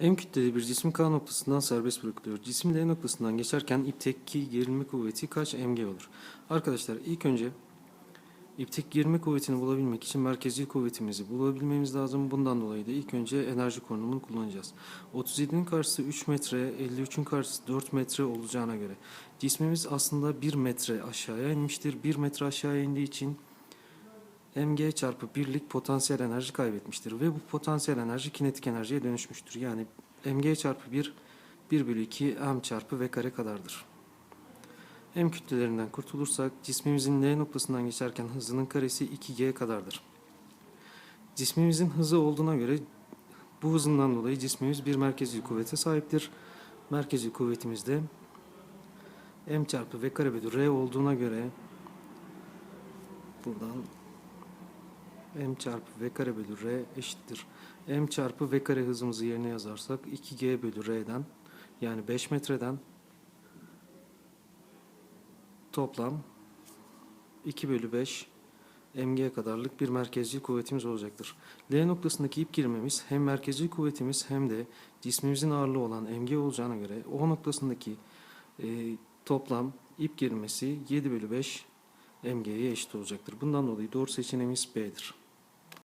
M kütleli bir cisim K noktasından serbest bırakılıyor. Cisim L noktasından geçerken ipteki gerilme kuvveti kaç mg olur? Arkadaşlar ilk önce ipteki gerilme kuvvetini bulabilmek için merkezi kuvvetimizi bulabilmemiz lazım. Bundan dolayı da ilk önce enerji korunumunu kullanacağız. 37'nin karşısı 3 metre, 53'ün karşısı 4 metre olacağına göre cismimiz aslında 1 metre aşağıya inmiştir. 1 metre aşağıya indiği için mg çarpı birlik potansiyel enerji kaybetmiştir ve bu potansiyel enerji kinetik enerjiye dönüşmüştür. Yani mg çarpı 1 1 bölü 2 m çarpı v kare kadardır. M kütlelerinden kurtulursak cismimizin L noktasından geçerken hızının karesi 2g kadardır. Cismimizin hızı olduğuna göre bu hızından dolayı cismimiz bir merkezi kuvvete sahiptir. Merkezi kuvvetimiz de m çarpı v kare bölü r olduğuna göre buradan m çarpı v kare bölü r eşittir. m çarpı v kare hızımızı yerine yazarsak 2g bölü r'den yani 5 metreden toplam 2 bölü 5 mg kadarlık bir merkezci kuvvetimiz olacaktır. L noktasındaki ip girmemiz hem merkezci kuvvetimiz hem de cismimizin ağırlığı olan mg olacağına göre O noktasındaki e, toplam ip girmesi 7 bölü 5 mg'ye eşit olacaktır. Bundan dolayı doğru seçeneğimiz B'dir.